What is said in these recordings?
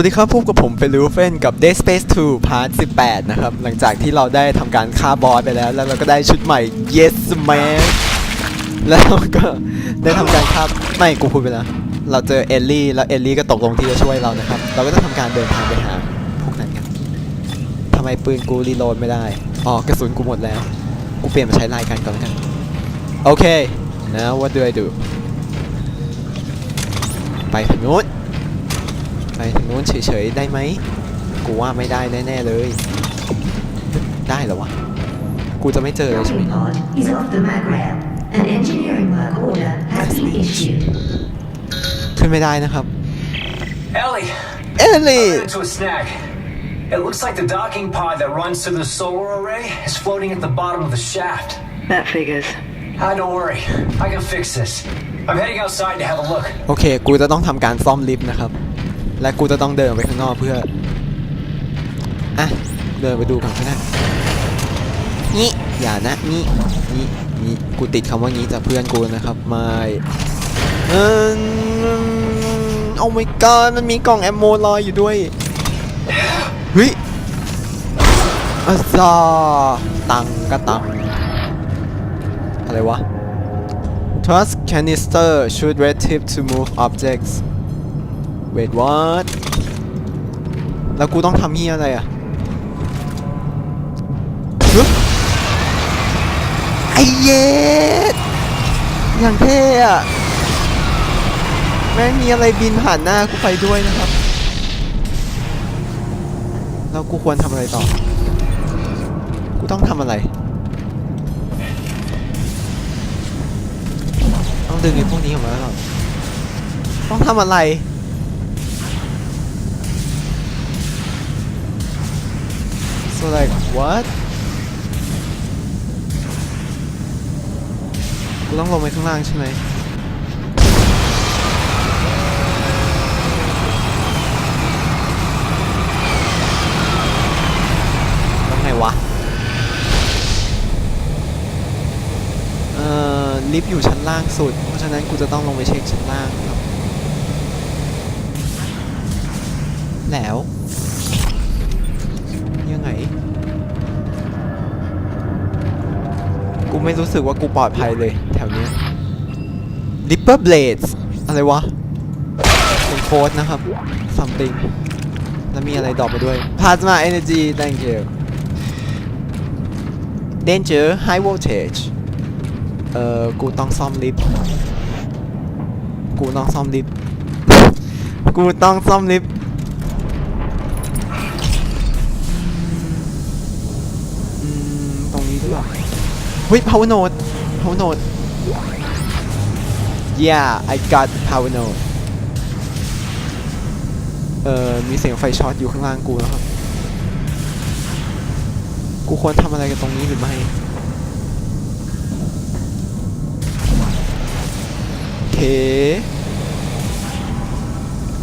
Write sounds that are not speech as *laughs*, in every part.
วัสดีครับพบกับผมเป็นลูเฟนกับ Dead Space 2 Part 18 นะครับ หลังจากที่เราได้ทำการฆ่าบอสไปแล้ว แล้วเราก็ได้ชุดใหม่ Yes Man แล้วก็ได้ทำการฆ่าไม่กูพูดไปแล้ว เราเจอเอลลี่ แล้วเอลลี่ก็ตกลงที่จะช่วยเรานะครับ เราก็ต้องทำการเดินทางไปหาพวกนั้นกันทำไมปืนกูรีโหลดไม่ได้ อ๋อกระสุนกูหมดแล้ว กูเปลี่ยนมาใช้ลายกันก่อนแล้วกันโอเค now what do I do ไปทางนู้น ไปทางนู้นเฉยๆได้ไหมกูว่าไม่ได้แน่ๆเลย ได้เหรอวะ กูจะไม่เจอเลยใช่ไหม Docking pod is off the mag rail. An engineering work order has been issued. ขึ้นไม่ได้นะครับ Ellie, เอลลี่ I ran into a snag. It looks like the docking pod that runs to the solar array is floating at the bottom of the shaft. That figures. Ah, don't worry. I can fix this. I'm heading outside to have a look. โอเค กูจะต้องทำการซ่อมลิฟต์นะครับ และกูจะต้องเดินไปข้างนอกเพื่ออะเดินไปดูก่อนก็ได้งี้อย่านะงี้งี้งี้กูติดคำว่างี้จากเพื่อนกูนะครับไม่เออโอ้ my god มันมีกล่องแอมโมลอยอยู่ด้วยเฮ้ยอาซาตังกะตังอะไรวะ Trust canister should red tip to move objects Wait what แล้วกูต้องทำเฮียอะไรอะไอเย็ดอย่างเท่อะแม่งมีอะไรบินผ่านหน้ากูไปด้วยนะครับ แล้วกูควรทำอะไรต่อ กูต้องทำอะไร ต้องดึงไอ้พวกนี้ออกมาแล้วก่อนต้องทำอะไร so like what กูต้องลงไปข้างล่างใช่ไหมต้องไงวะ เอ่อ ลิฟต์อยู่ชั้นล่างสุด เพราะฉะนั้นกูจะต้องลงไปเช็คชั้นล่างครับ แล้ว ไม่รู้สึกว่ากูปลอดภัยเลย แถวนี้ย Ripper Blades อะไรวะ เป็นโค้ดนะครับ something แล้วมีอะไรดรอปมาด้วย Plasma Energy thank you Danger High Voltage เอ่อ กูต้องซ่อมลิฟต์ กูต้องซ่อมลิฟต์ กูต้องซ่อมลิฟต์ ตรงนี้ด้วย เฮ้ย power node power node yeah I got power node เอ่อ มีเสียงไฟช็อตอยู่ข้างล่างกูนะครับ กูควรทำอะไรกับตรงนี้หรือไม่ โอเค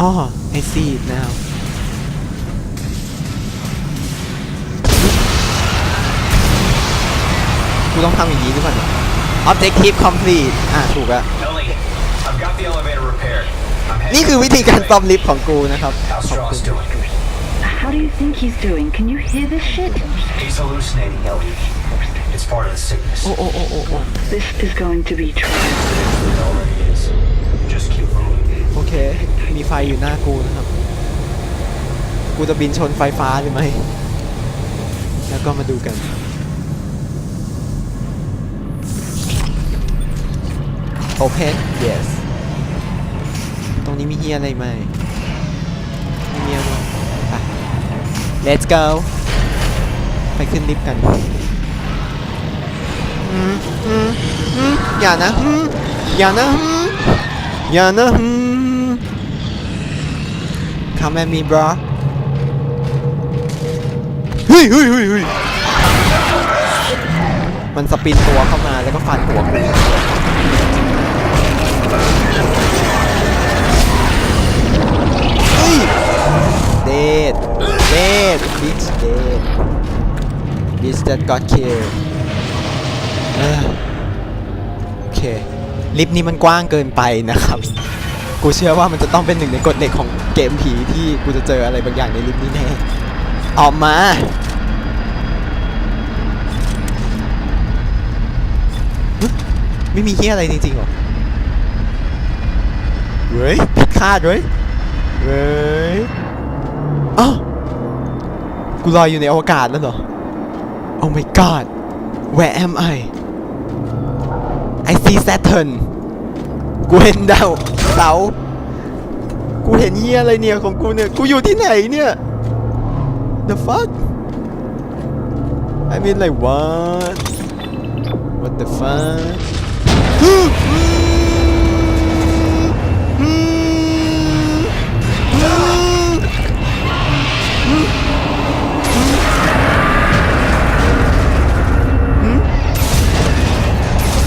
อ๋อ I see it now กูต้องทำอย่างนี้หรือเปล่าเนี่ย Objective complete อะถูกอะ Ellie, I've got the elevator repaired. I'm heading นี่คือวิธีการซ่อมลิฟต์ของกูนะครับ How's ขอบคุ Strauss ณ doing? How do you think he's doing? Can you hear this shit? He's hallucinating, Ellie. It's part of the sickness. โอ้โอ้โอ้โอ้โอ้ This is going to be trouble. It already is. Just keep moving. โอเค มีไฟอยู่หน้ากูนะครับ กูจะบินชนไฟฟ้าหรือไม่ แล้วก็มาดูกัน Open yes ตรงนี้มีเฮียอะไรไหมไม่มีอะไรไป let's go ไปขึ้นลิฟต์กันอืมอืมอืมอย่านะอืมอย่านะอืมอย่านะอืม Come at me bro เฮ้ยเฮ้ยเฮ้ยเฮ้ยมันสปินตัวเข้ามาแล้วก็ฟันหัวกู bitch that got killed โอเค ลิฟต์นี้มันกว้างเกินไปนะครับ กูเชื่อว่ามันจะต้องเป็นหนึ่งในกฎเหล็กของเกมผีที่กูจะเจออะไรบางอย่างในลิฟต์นี้แน่ ออกมาไม่มีเฮียอะไรจริงๆหรอเว้ยผิดคาดเว้ยเว้ยอ้าวกูลอยอยู่ในอวกาศแล้วเหรอ Oh my god where am I I see Saturn กูเห็นดาวเสาร์กูเห็นเฮียอะไรเนี่ยของกูเนี่ย กูอยู่ที่ไหนเนี่ย The fuck I mean like what What the fuck *gasps*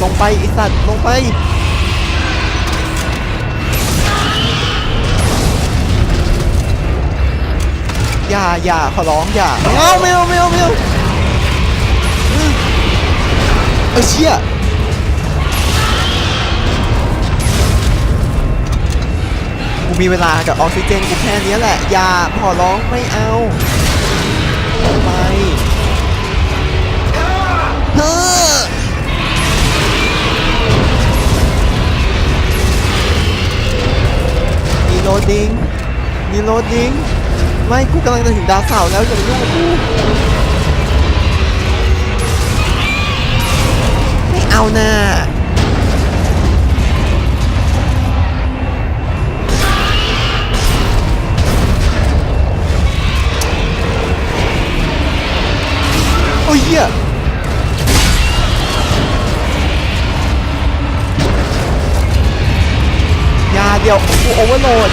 ลงไปไอสัตว์ลงไปอย่าอย่าขอร้องอย่าไม่เอาไม่เอาไม่เอาไม่เอาเออเชี่ยกูมีเวลากับออกซิเจนกูแค่นี้แหละอย่าขอร้องไม่เอาไป ดิงมีโลดิ้งไม่กูกำลังจะถึงดาวเสาร์แล้วอย่ามายุ่งกับกูไม่เอาน่ะโอ้ยเหี้ยยาเดียวกูโอเวอร์โหลด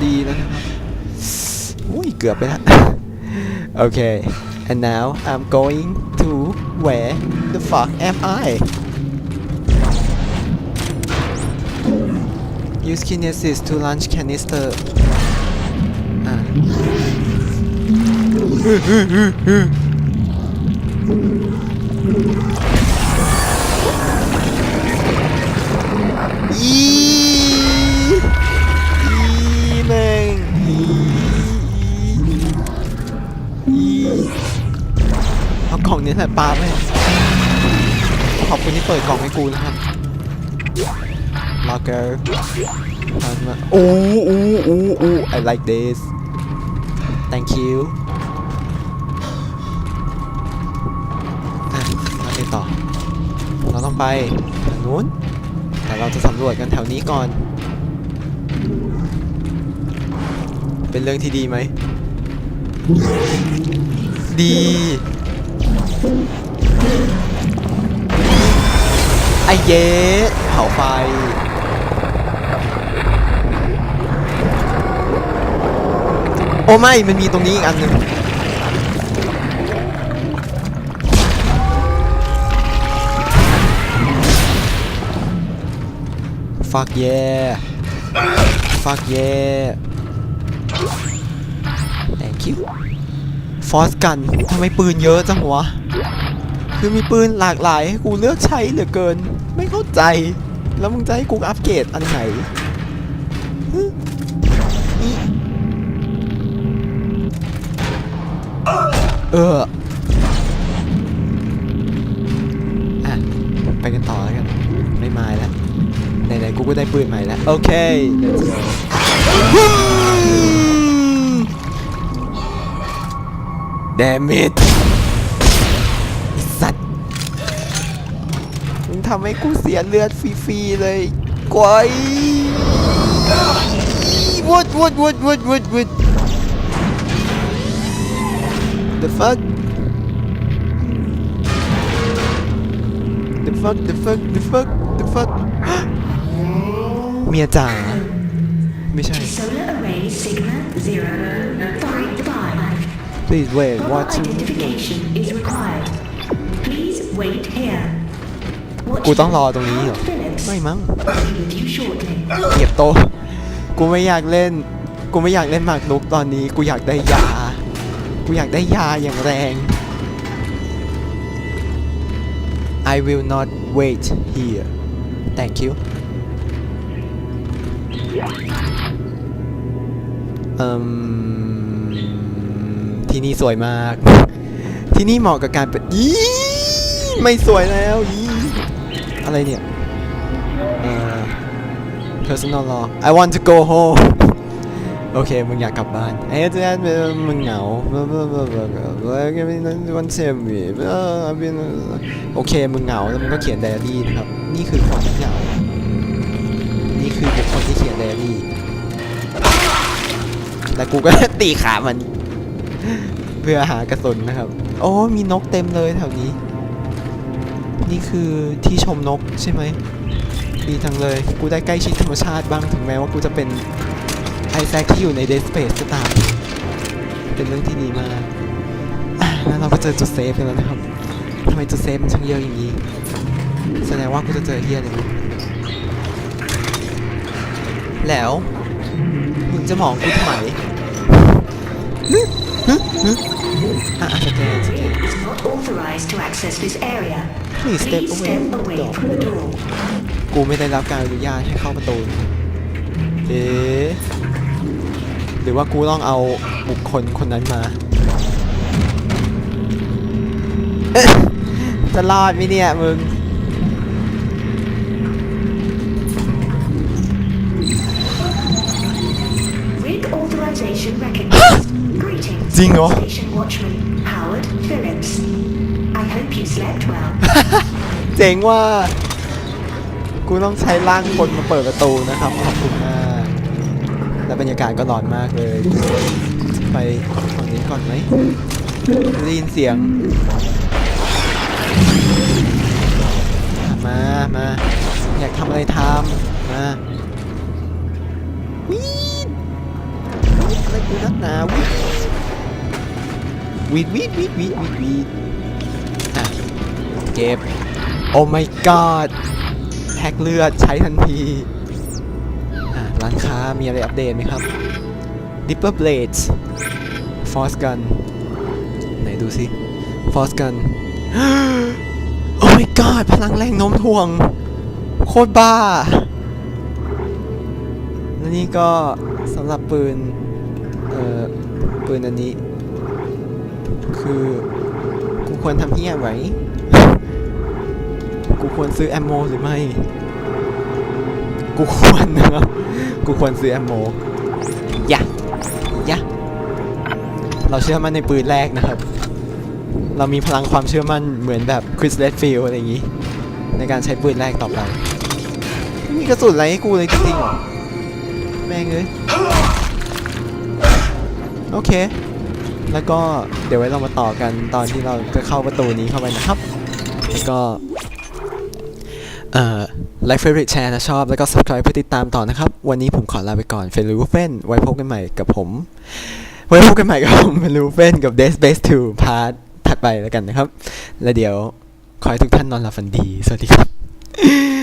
*laughs* ดีแล้วนะครับ อุ้ย เกือบไปแล้ว โอเค and now I'm going to where the fuck am I use kinesis to launch canister อ่ะ *laughs* แหละปาไปขอบคุณที่เปิดกล่องให้กูนะครับลอเกอร์ทันมาโอ้โอ้โอ้โอ้ I like this thank you มาไปต่อ เราต้องไปทางนู้น แต่เราจะสำรวจกันแถวนี้ก่อน เป็นเรื่องที่ดีไหม ดี ไอเยสเผาไฟ โอ้ไม่ มันมีตรงนี้อีกอันหนึ่ง fuck yeah fuck yeah thank you ฟอสกัน ทำไมปืนเยอะจังวะ คือมีปืนหลากหลายให้กูเลือกใช้เหลือเกิน ไม่เข้าใจ แล้วมึงจะให้กูอัปเกรดอันไหนเอออะไปกันต่อแล้วกัน ไม่มาแล้วไหนๆกูก็ได้ปืนใหม่แล้ว โอเค let's go damn it มึงทำให้กูเสียเลือดฟรีๆเลยกวย what what what what what what the fuck the fuck the fuck the fuck the fuck เมียจ๋าไม่ใช่ Solar array Sigma Zero Five Five. please wait what to Identification is required. Please wait here. กูต้องรอตรงนี้เหรอ ไม่มั้ง I'll be with you shortly. เก็บโต กูไม่อยากเล่น กูไม่อยากเล่นหมากรุกตอนนี้ กูอยากได้ยา กูอยากได้ยาอย่างแรง I will not wait here thank you เอิ่มที่นี่สวยมาก ที่นี่เหมาะกับการเป็นยีไม่สวยแล้วยี อะไรเนี่ยเอ่อ personal law I want to go home โอเค มึงอยากกลับบ้านไอ้เจ้ามึงเหงาวันเซมีโอเค มึงเหงา แล้วมึงก็เขียนไดอารี่นะครับ นี่คือคนที่เหงา นี่คือบุคคลที่เขียนไดอารี่แล้วกูก็ตีขามัน เพื่อหากระสุนนะครับ โอ้ มีนกเต็มเลยแถวนี้ นี่คือที่ชมนกใช่ไหมดีจังเลย กูได้ใกล้ชิดธรรมชาติบ้างถึงแม้ว่ากูจะเป็นไอแซคที่อยู่ในเดสเปซก็ตาม เป็นเรื่องที่ดีมากแล้วเราก็เจอจุดเซฟกันแล้วนะครับทำไมจุดเซฟมันช่างเยอะอย่างนี้ แสดงว่ากูจะเจอเฮียอะไรมั้งแล้วมึงจะมองกูทำไม อะอะสแกนสแกน is not authorized to access this area. Please step Please away step from the away door. from the door. กูไม่ได้รับการอนุญาตให้เข้าประตูเอ๊ะหรือว่ากูต้องเอาบุคคลคนนั้นมาเอ๊ะจะรอดไหมเนี่ยมึง Greetings, Ding oh. Station Watchman Howard Phillips. I hope you slept well. เจ๋งว่า กูต้องใช้ร่างคนมาเปิดประตูนะครับ ขอบคุณมาก และบรรยากาศก็ร้อนมากเลย ไปฝั่งนี้ก่อนไหมได้ยินเสียง มา มา อยากทำอะไรทำมาวีดวีดอะไรกูนักหนาวีด วีดวีดวีดวีดวีดวีดอะเก็บ โอ้ my god แฮกเลือดใช้ทันที อะ ร้านค้ามีอะไรอัปเดตไหมครับ Dipper Blades Force Gun ไหนดูสิ Force Gun โอ้ my god พลังแรงโน้มถ่วง โคตรบ้า และนี่ก็สำหรับปืน เอ่อ ปืนอันนี้ คือกูควรทำที่อย่างไรกูควรซื้อแอมโมหรือไม่ กูควรนะครับ กูควรซื้อแอมโมอย่าอย่าเราเชื่อมั่นในปืนแรกนะครับ เรามีพลังความเชื่อมั่นเหมือนแบบคริสเลดฟิลอะไรอย่างนี้ ในการใช้ปืนแรกต่อไปไม่มีกระสุนอะไรให้กูเลยจริงๆเหรอ แม่งเอ้ยโอเค แล้วก็เดี๋ยวไว้เรามาต่อกันตอนที่เราจะเข้าประตูนี้เข้าไปนะครับ แล้วก็เอ่อ like favorite แชร์นะชอบ แล้วก็ subscribe เพื่อติดตามต่อนะครับ วันนี้ผมขอลาไปก่อนเฟนรูเฟนไว้พบกันใหม่กับผม ไว้พบกันใหม่กับผมเฟนรูเฟนกับ Death Space 2พาร์ทถัดไปแล้วกันนะครับ และเดี๋ยวขอให้ทุกท่านนอนหลับฝันดี สวัสดีครับ